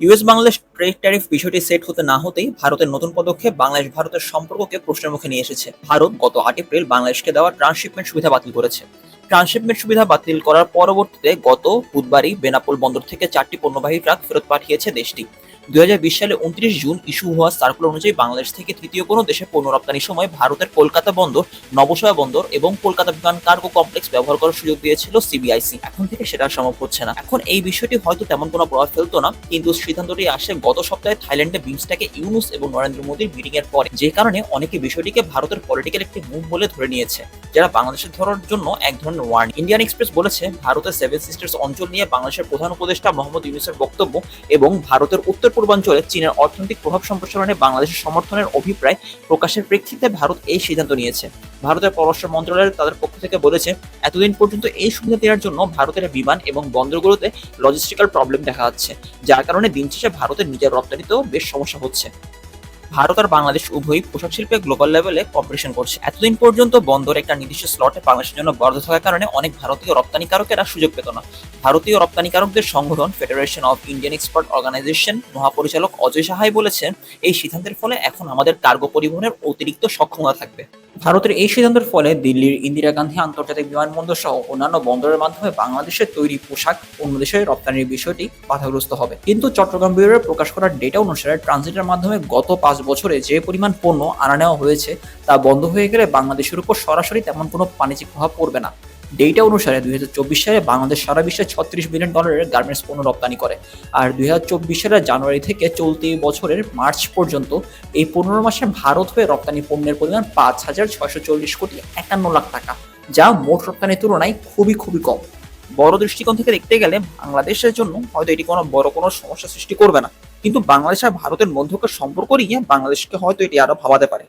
US Bangladesh trade tariff বিষয়টি set হতে না হতেই ভারতের নতুন পদক্ষেপ বাংলাদেশ ভারতের সম্পর্ককে প্রশ্নের মুখে নিয়ে এসেছে। ভারত গত আট এপ্রিল বাংলাদেশকে দেওয়া ট্রান্সশিপমেন্ট সুবিধা বাতিল করেছে। ট্রান্সশিপমেন্ট সুবিধা বাতিল করার পরবর্তীতে গত বুধবারই বেনাপোল বন্দর থেকে চারটি পণ্যবাহী ট্রাক ফেরত পাঠিয়েছে দেশটি। দুই সালে উনত্রিশ জুন ইস্যু হওয়া সার্কুলার অনুযায়ী বাংলাদেশ থেকে তৃতীয় কোনো দেশে পণ্য রপ্তানির সময় ভারতের কলকাতা বন্দর নবসয়া বন্দর এবং কলকাতা বিমান কার্গো কমপ্লেক্স ব্যবহার করার সুযোগ দিয়েছিল সিবিআইসি এখন থেকে সেটা সম্ভব হচ্ছে না। এখন এই বিষয়টি হয়তো তেমন কোনো প্রভাব ফেলতো না, কিন্তু সিদ্ধান্তটি আসে গত সপ্তাহে থাইল্যান্ডে বিমস্টাকে ইউনুস এবং নরেন্দ্র মোদীর মিটিং এর পরে, যে কারণে অনেকে বিষয়টিকে ভারতের পলিটিক্যাল একটি মুভ বলে ধরে নিয়েছে, যারা বাংলাদেশের ধরার জন্য এক ধরনের ওয়ার্ন ইন্ডিয়ান এক্সপ্রেস বলেছে, ভারতের সেভেন সিস্টার্স অঞ্চল নিয়ে বাংলাদেশের প্রধান উপদেষ্টা মোহাম্মদ ইউনুসের বক্তব্য এবং ভারতের উত্তর পূর্বাঞ্চলে চীনের অর্থনৈতিক প্রভাব সম্প্রসারণে বাংলাদেশের সমর্থনের অভিপ্রায় প্রকাশের প্রেক্ষিতে ভারত এই সিদ্ধান্ত নিয়েছে। ভারতের পররাষ্ট্র মন্ত্রণালয় তাদের পক্ষ থেকে বলেছে, এতদিন পর্যন্ত এই সুবিধা দেওয়ার জন্য ভারতের বিমান এবং বন্দরগুলোতে লজিস্টিক্যাল প্রবলেম দেখা যাচ্ছে, যার কারণে দিন শেষে ভারতের নিজের রপ্তানিতেও বেশ সমস্যা হচ্ছে। ভারত আর বাংলাদেশ উভয়ই পোশাক শিল্পে গ্লোবাল লেভেলে কম্পিটিশন করছে। এতদিন পর্যন্ত বন্দর একটা নির্দিষ্ট স্লটে বাংলাদেশের জন্য বরাদ্দ থাকার কারণে অনেক ভারতীয় রপ্তানিকারকেরা সুযোগ পেত না। ভারতীয় রপ্তানিকারকদের সংগঠন federation of Indian expert organisation মহাপরিচালক অজয় সাহাই বলেছেন, এই সিদ্ধান্তের ফলে এখন আমাদের কার্গো পরিবহনের অতিরিক্ত সক্ষমতা থাকবে। ভারতের এই সিদ্ধান্তের ফলে দিল্লির ইন্দিরা গান্ধী আন্তর্জাতিক বিমানবন্দর সহ অন্যান্য বন্দরের মাধ্যমে বাংলাদেশের তৈরি পোশাক অন্য দেশে রপ্তানির বিষয়টি বাধাগ্রস্ত হবে। কিন্তু চট্টগ্রাম ব্যুরোর প্রকাশ করা ডেটা অনুসারে ট্রানজিটের মাধ্যমে গত পাঁচ বছরে যে পরিমাণ পণ্য আনা নেওয়া হয়েছে তা বন্ধ হয়ে গেলে বাংলাদেশের উপর সরাসরি তেমন কোনো বাণিজ্যিক প্রভাব পড়বে না। ডেটা অনুসারে দুই হাজার চব্বিশ সালে বাংলাদেশ সারা বিশ্বে ছত্রিশ বিলিয়ন ডলারের গার্মেন্টস পণ্য রপ্তানি করে আর দুই হাজার চব্বিশ সালের জানুয়ারি থেকে চলতি বছরের মার্চ পর্যন্ত এই পনেরো মাসে ভারত হয়ে রপ্তানি পণ্যের পরিমাণ পাঁচ হাজার ছয়শো চল্লিশ কোটি একান্ন লাখ টাকা, যা মোট রপ্তানির তুলনায় খুবই খুবই কম। বড় দৃষ্টিকোণ থেকে দেখতে গেলে বাংলাদেশের জন্য হয়তো এটি কোনো বড় কোনো সমস্যা সৃষ্টি করবে না। কিন্তু বাংলাদেশ আর ভারতের মধ্যকার সম্পর্ক নিয়ে বাংলাদেশকে হয়তো এটি আরও ভাবাতে পারে।